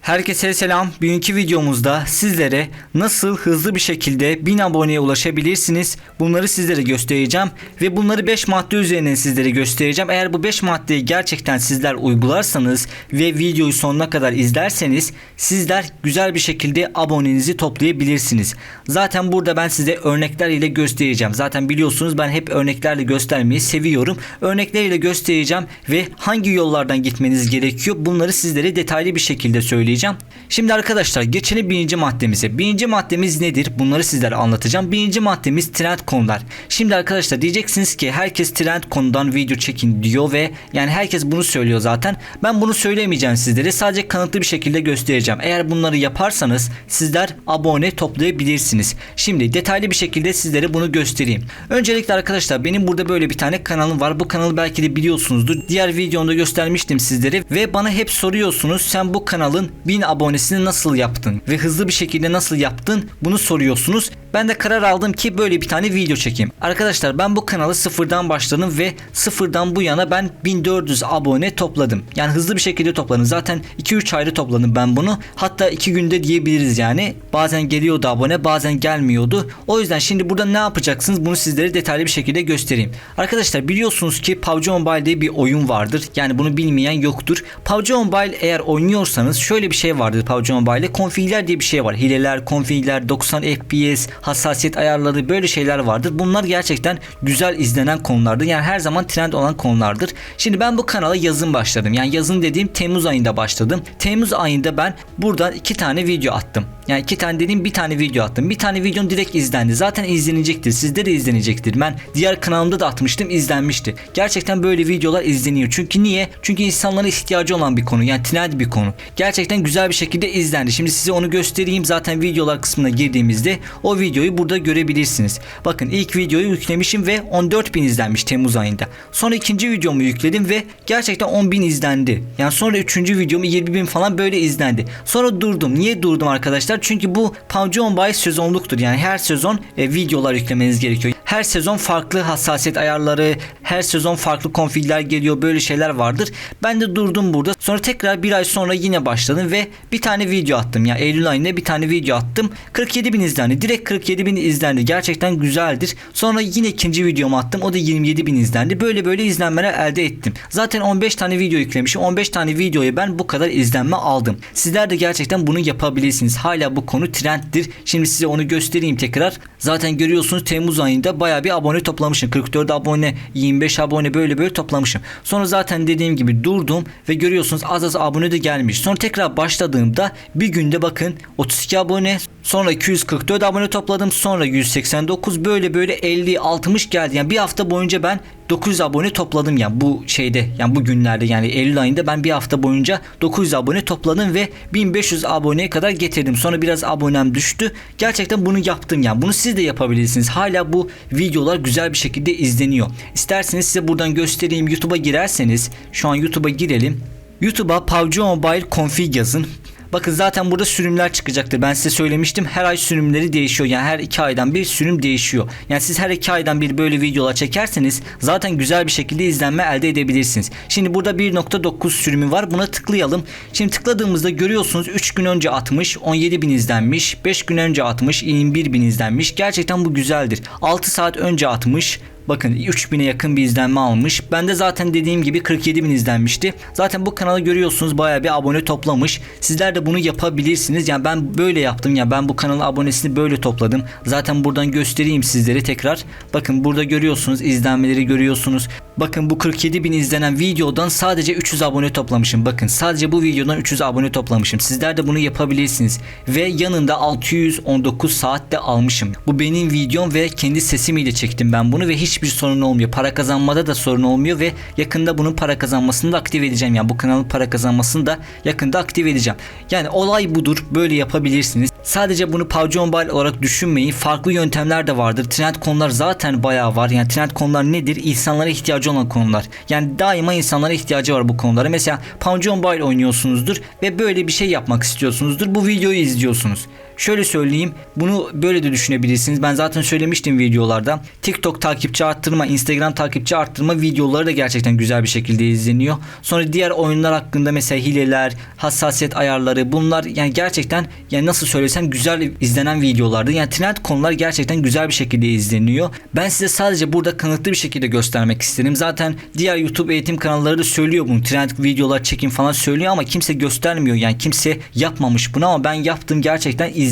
Herkese selam. Bugünkü videomuzda sizlere nasıl hızlı bir şekilde 1000 aboneye ulaşabilirsiniz bunları sizlere göstereceğim ve bunları 5 madde üzerinden sizlere göstereceğim. Eğer bu 5 maddeyi gerçekten sizler uygularsanız ve videoyu sonuna kadar izlerseniz sizler güzel bir şekilde abonenizi toplayabilirsiniz. Zaten burada ben size örnekler ile göstereceğim. Zaten biliyorsunuz ben hep örneklerle göstermeyi seviyorum. Örnekler ile göstereceğim ve hangi yollardan gitmeniz gerekiyor bunları sizlere detaylı bir şekilde söyleyeceğim. Şimdi arkadaşlar geçelim birinci maddemize. Birinci maddemiz nedir? Bunları sizlere anlatacağım. Birinci maddemiz trend konular. Şimdi arkadaşlar diyeceksiniz ki herkes trend konudan video çekin diyor ve yani herkes bunu söylüyor zaten. Ben bunu söylemeyeceğim sizlere. Sadece kanıtlı bir şekilde göstereceğim. Eğer bunları yaparsanız sizler abone toplayabilirsiniz. Şimdi detaylı bir şekilde sizlere bunu göstereyim. Öncelikle arkadaşlar benim burada böyle bir tane kanalım var. Bu kanalı belki de biliyorsunuzdur. Diğer videomda göstermiştim sizlere ve bana hep soruyorsunuz sen bu kanalın 1000 abonesini nasıl yaptın ve hızlı bir şekilde nasıl yaptın bunu soruyorsunuz. Ben de karar aldım ki böyle bir tane video çekeyim. Arkadaşlar ben bu kanalı sıfırdan başladım ve sıfırdan bu yana ben 1400 abone topladım. Yani hızlı bir şekilde topladım. Zaten 2-3 ayda topladım ben bunu. Hatta 2 günde diyebiliriz yani. Bazen geliyordu abone bazen gelmiyordu. O yüzden şimdi burada ne yapacaksınız bunu sizlere detaylı bir şekilde göstereyim. Arkadaşlar biliyorsunuz ki PUBG Mobile diye bir oyun vardır. Yani bunu bilmeyen yoktur. PUBG Mobile eğer oynuyorsanız şöyle bir şey vardır PUBG Mobile'de. Konfigler diye bir şey var. Hileler, konfigler, 90 FPS, hassasiyet ayarları böyle şeyler vardır. Bunlar gerçekten güzel izlenen konulardır. Yani her zaman trend olan konulardır. Şimdi ben bu kanala yazın başladım. Yani yazın dediğim Temmuz ayında başladım. Temmuz ayında ben buradan iki tane video attım. Yani iki tane dediğim bir tane video attım. Bir tane videom direkt izlendi. Zaten izlenecektir. Sizde de izlenecektir. Ben diğer kanalımda da atmıştım izlenmişti. Gerçekten böyle videolar izleniyor. Çünkü niye? Çünkü insanlara ihtiyacı olan bir konu. Yani trend bir konu. Gerçekten güzel bir şekilde izlendi. Şimdi size onu göstereyim. Zaten videolar kısmına girdiğimizde o videoyu burada görebilirsiniz. Bakın ilk videoyu yüklemişim ve 14.000 izlenmiş Temmuz ayında. Sonra ikinci videomu yükledim ve gerçekten 10.000 izlendi. Yani sonra üçüncü videomu 20.000 falan böyle izlendi. Sonra durdum. Niye durdum arkadaşlar? Çünkü bu PUBG Mobile sezonluktur. Yani her sezon e, videolar yüklemeniz gerekiyor. Her sezon farklı hassasiyet ayarları, her sezon farklı konfigler geliyor. Böyle şeyler vardır. Ben de durdum burada. Sonra tekrar bir ay sonra yine başladım ve bir tane video attım. Yani Eylül ayında bir tane video attım. 47 bin izlendi. Direkt 47 bin izlendi. Gerçekten güzeldir. Sonra yine ikinci videomu attım. O da 27 bin izlendi. Böyle böyle izlenmeler elde ettim. Zaten 15 tane video yüklemişim. 15 tane videoya ben bu kadar izlenme aldım. Sizler de gerçekten bunu yapabilirsiniz. Hala bu konu trenddir. Şimdi size onu göstereyim tekrar. Zaten görüyorsunuz Temmuz ayında baya bir abone toplamışım. 44 abone, 25 abone böyle böyle toplamışım. Sonra zaten dediğim gibi durdum ve görüyorsunuz az az abone de gelmiş. Sonra tekrar başladığımda bir günde bakın 32 abone sonra 244 abone topladım sonra 189 böyle böyle 50 60 geldi. Yani bir hafta boyunca ben 900 abone topladım yani bu şeyde yani bu günlerde yani Eylül ayında ben bir hafta boyunca 900 abone topladım ve 1500 aboneye kadar getirdim. Sonra biraz abonem düştü. Gerçekten bunu yaptım yani. Bunu siz de yapabilirsiniz. Hala bu videolar güzel bir şekilde izleniyor. İsterseniz size buradan göstereyim. YouTube'a girerseniz şu an YouTube'a girelim. YouTube'a PUBG Mobile config yazın. Bakın zaten burada sürümler çıkacaktır. Ben size söylemiştim. Her ay sürümleri değişiyor. Yani her iki aydan bir sürüm değişiyor. Yani siz her iki aydan bir böyle videolar çekerseniz zaten güzel bir şekilde izlenme elde edebilirsiniz. Şimdi burada 1.9 sürümü var. Buna tıklayalım. Şimdi tıkladığımızda görüyorsunuz 3 gün önce atmış. 17 bin izlenmiş. 5 gün önce atmış. 21 bin izlenmiş. Gerçekten bu güzeldir. 6 saat önce atmış. Bakın 3000'e yakın bir izlenme almış. Ben de zaten dediğim gibi 47 bin izlenmişti. Zaten bu kanalı görüyorsunuz baya bir abone toplamış. Sizler de bunu yapabilirsiniz. Yani ben böyle yaptım. Yani ben bu kanalın abonesini böyle topladım. Zaten buradan göstereyim sizlere tekrar. Bakın burada görüyorsunuz izlenmeleri görüyorsunuz. Bakın bu 47 bin izlenen videodan sadece 300 abone toplamışım. Bakın sadece bu videodan 300 abone toplamışım. Sizler de bunu yapabilirsiniz. Ve yanında 619 saat de almışım. Bu benim videom ve kendi sesimiyle çektim ben bunu ve hiçbir sorun olmuyor. Para kazanmada da sorun olmuyor ve yakında bunun para kazanmasını da aktif edeceğim. Yani bu kanalın para kazanmasını da yakında aktif edeceğim. Yani olay budur. Böyle yapabilirsiniz. Sadece bunu PUBG Mobile olarak düşünmeyin. Farklı yöntemler de vardır. Trend konular zaten bayağı var. Yani trend konular nedir? İnsanlara ihtiyacı olan konular. Yani daima insanlara ihtiyacı var bu konulara. Mesela PUBG Mobile oynuyorsunuzdur ve böyle bir şey yapmak istiyorsunuzdur. Bu videoyu izliyorsunuz. Şöyle söyleyeyim bunu böyle de düşünebilirsiniz. Ben zaten söylemiştim videolarda. TikTok takipçi arttırma, Instagram takipçi arttırma videoları da gerçekten güzel bir şekilde izleniyor. Sonra diğer oyunlar hakkında mesela hileler, hassasiyet ayarları bunlar yani gerçekten yani nasıl söylesem güzel izlenen videolardı. Yani trend konular gerçekten güzel bir şekilde izleniyor. Ben size sadece burada kanıtlı bir şekilde göstermek istedim. Zaten diğer YouTube eğitim kanalları da söylüyor bunu. Trend videolar çekin falan söylüyor ama kimse göstermiyor. Yani kimse yapmamış bunu ama ben yaptım gerçekten izleniyor.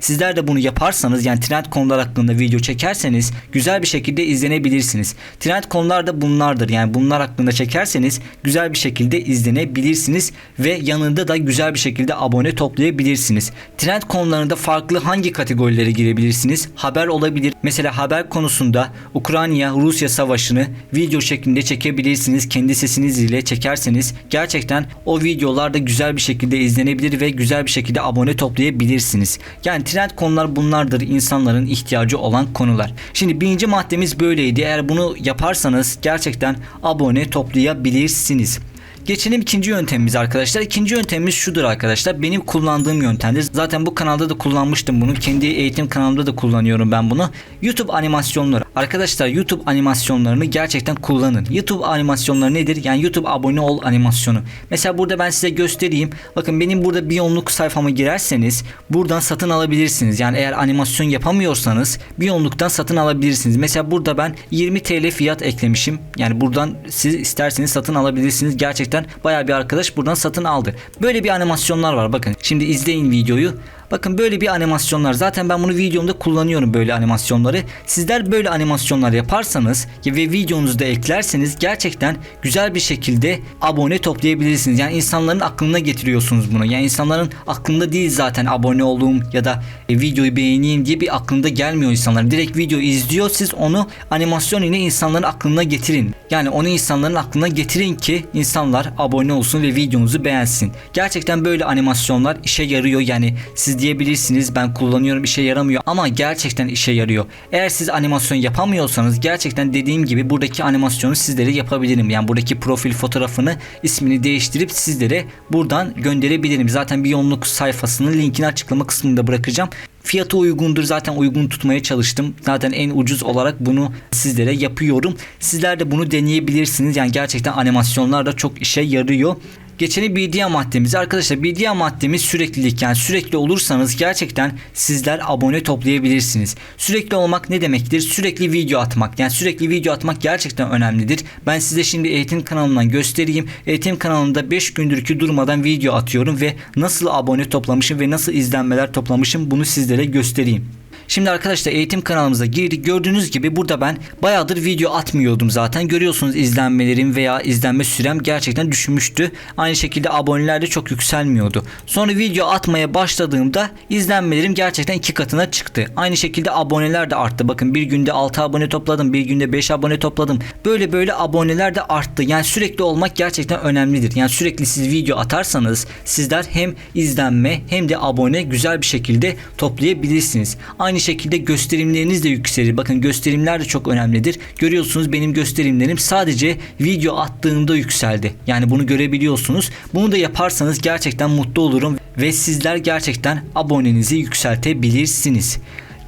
Sizler de bunu yaparsanız yani trend konular hakkında video çekerseniz güzel bir şekilde izlenebilirsiniz. Trend konular da bunlardır. Yani bunlar hakkında çekerseniz güzel bir şekilde izlenebilirsiniz ve yanında da güzel bir şekilde abone toplayabilirsiniz. Trend konularında farklı hangi kategorilere girebilirsiniz? Haber olabilir. Mesela haber konusunda Ukrayna-Rusya savaşını video şeklinde çekebilirsiniz. Kendi sesiniz ile çekerseniz gerçekten o videolar da güzel bir şekilde izlenebilir ve güzel bir şekilde abone toplayabilirsiniz. Yani trend konular bunlardır insanların ihtiyacı olan konular. Şimdi birinci maddemiz böyleydi. Eğer bunu yaparsanız gerçekten abone toplayabilirsiniz. Geçelim ikinci yöntemimiz arkadaşlar. İkinci yöntemimiz şudur arkadaşlar. Benim kullandığım yöntemdir. Zaten bu kanalda da kullanmıştım bunu. Kendi eğitim kanalımda da kullanıyorum ben bunu. YouTube animasyonları. Arkadaşlar YouTube animasyonlarını gerçekten kullanın. YouTube animasyonları nedir? Yani YouTube abone ol animasyonu. Mesela burada ben size göstereyim. Bakın benim burada Biyonluk sayfama girerseniz buradan satın alabilirsiniz. Yani eğer animasyon yapamıyorsanız Biyonluk'tan satın alabilirsiniz. Mesela burada ben 20 TL fiyat eklemişim. Yani buradan siz isterseniz satın alabilirsiniz. Gerçekten bayağı bir arkadaş buradan satın aldı. Böyle bir animasyonlar var. Bakın şimdi izleyin videoyu. Bakın böyle bir animasyonlar. Zaten ben bunu videomda kullanıyorum böyle animasyonları. Sizler böyle animasyonlar yaparsanız ve videonuzu eklerseniz gerçekten güzel bir şekilde abone toplayabilirsiniz. Yani insanların aklına getiriyorsunuz bunu. Yani insanların aklında değil zaten abone olduğum ya da e, videoyu beğeneyim diye bir aklında gelmiyor insanların. Direkt video izliyor. Siz onu animasyon ile insanların aklına getirin. Yani onu insanların aklına getirin ki insanlar abone olsun ve videonuzu beğensin. Gerçekten böyle animasyonlar işe yarıyor. Yani siz diyebilirsiniz ben kullanıyorum işe yaramıyor ama gerçekten işe yarıyor. Eğer siz animasyon yapamıyorsanız gerçekten dediğim gibi buradaki animasyonu sizlere yapabilirim. Yani buradaki profil fotoğrafını ismini değiştirip sizlere buradan gönderebilirim. Zaten bir yoğunluk sayfasının linkini açıklama kısmında bırakacağım. Fiyatı uygundur zaten uygun tutmaya çalıştım. Zaten en ucuz olarak bunu sizlere yapıyorum. Sizler de bunu deneyebilirsiniz. Yani gerçekten animasyonlar da çok işe yarıyor. Geçeni bir diğer maddemiz. Arkadaşlar diğer maddemiz süreklilik. Yani sürekli olursanız gerçekten sizler abone toplayabilirsiniz. Sürekli olmak ne demektir? Sürekli video atmak. Yani sürekli video atmak gerçekten önemlidir. Ben size şimdi eğitim kanalından göstereyim. Eğitim kanalında 5 gündür ki durmadan video atıyorum ve nasıl abone toplamışım ve nasıl izlenmeler toplamışım bunu sizlere göstereyim. Şimdi arkadaşlar eğitim kanalımıza girdik. Gördüğünüz gibi burada ben bayağıdır video atmıyordum zaten. Görüyorsunuz izlenmelerim veya izlenme sürem gerçekten düşmüştü. Aynı şekilde aboneler de çok yükselmiyordu. Sonra video atmaya başladığımda izlenmelerim gerçekten iki katına çıktı. Aynı şekilde aboneler de arttı. Bakın bir günde 6 abone topladım. Bir günde 5 abone topladım. Böyle böyle aboneler de arttı. Yani sürekli olmak gerçekten önemlidir. Yani sürekli siz video atarsanız sizler hem izlenme hem de abone güzel bir şekilde toplayabilirsiniz. Aynı şekilde gösterimleriniz de yükselir. Bakın gösterimler de çok önemlidir. Görüyorsunuz benim gösterimlerim sadece video attığımda yükseldi. Yani bunu görebiliyorsunuz. Bunu da yaparsanız gerçekten mutlu olurum ve sizler gerçekten abonenizi yükseltebilirsiniz.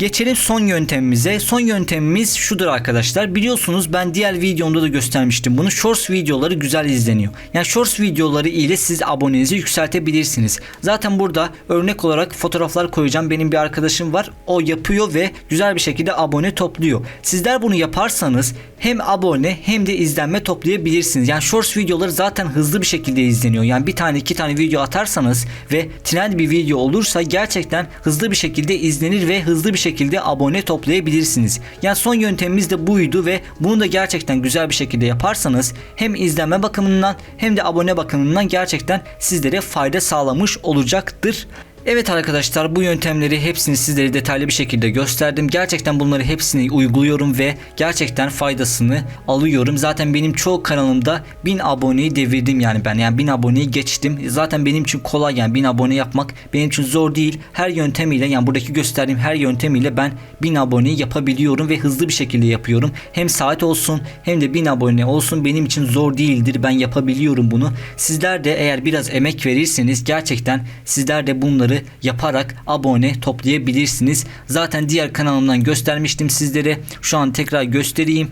Geçelim son yöntemimize. Son yöntemimiz şudur arkadaşlar. Biliyorsunuz ben diğer videomda da göstermiştim bunu. Shorts videoları güzel izleniyor. Yani Shorts videoları ile siz abonenizi yükseltebilirsiniz. Zaten burada örnek olarak fotoğraflar koyacağım. Benim bir arkadaşım var. O yapıyor ve güzel bir şekilde abone topluyor. Sizler bunu yaparsanız hem abone hem de izlenme toplayabilirsiniz. Yani Shorts videoları zaten hızlı bir şekilde izleniyor. Yani bir tane iki tane video atarsanız ve trend bir video olursa gerçekten hızlı bir şekilde izlenir ve hızlı bir şekilde abone toplayabilirsiniz. Yani son yöntemimiz de buydu ve bunu da gerçekten güzel bir şekilde yaparsanız hem izlenme bakımından hem de abone bakımından gerçekten sizlere fayda sağlamış olacaktır. Evet arkadaşlar bu yöntemleri hepsini sizlere detaylı bir şekilde gösterdim. Gerçekten bunları hepsini uyguluyorum ve gerçekten faydasını alıyorum. Zaten benim çoğu kanalımda 1000 aboneyi devirdim yani ben. Yani 1000 aboneyi geçtim. Zaten benim için kolay yani 1000 abone yapmak benim için zor değil. Her yöntemiyle yani buradaki gösterdiğim her yöntemiyle ben 1000 aboneyi yapabiliyorum ve hızlı bir şekilde yapıyorum. Hem saat olsun hem de 1000 abone olsun benim için zor değildir. Ben yapabiliyorum bunu. Sizler de eğer biraz emek verirseniz gerçekten sizler de bunları bunları yaparak abone toplayabilirsiniz. Zaten diğer kanalımdan göstermiştim sizlere. Şu an tekrar göstereyim.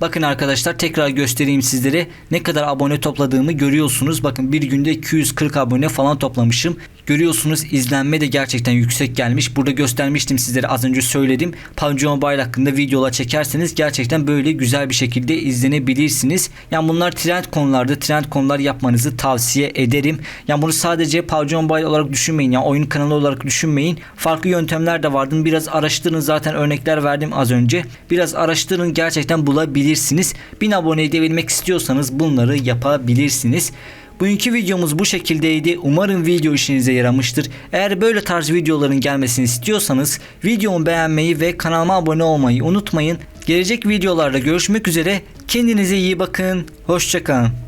Bakın arkadaşlar tekrar göstereyim sizlere ne kadar abone topladığımı görüyorsunuz. Bakın bir günde 240 abone falan toplamışım. Görüyorsunuz izlenme de gerçekten yüksek gelmiş. Burada göstermiştim sizlere az önce söyledim. PUBG Mobile hakkında videolar çekerseniz gerçekten böyle güzel bir şekilde izlenebilirsiniz. Yani bunlar trend konularda trend konular yapmanızı tavsiye ederim. Yani bunu sadece PUBG Mobile olarak düşünmeyin. Yani oyun kanalı olarak düşünmeyin. Farklı yöntemler de vardı. Biraz araştırın zaten örnekler verdim az önce. Biraz araştırın gerçekten bulabilirsiniz. 1000 aboneyi devirmek istiyorsanız bunları yapabilirsiniz. Bugünkü videomuz bu şekildeydi. Umarım video işinize yaramıştır. Eğer böyle tarz videoların gelmesini istiyorsanız videomu beğenmeyi ve kanalıma abone olmayı unutmayın. Gelecek videolarda görüşmek üzere. Kendinize iyi bakın. Hoşçakalın.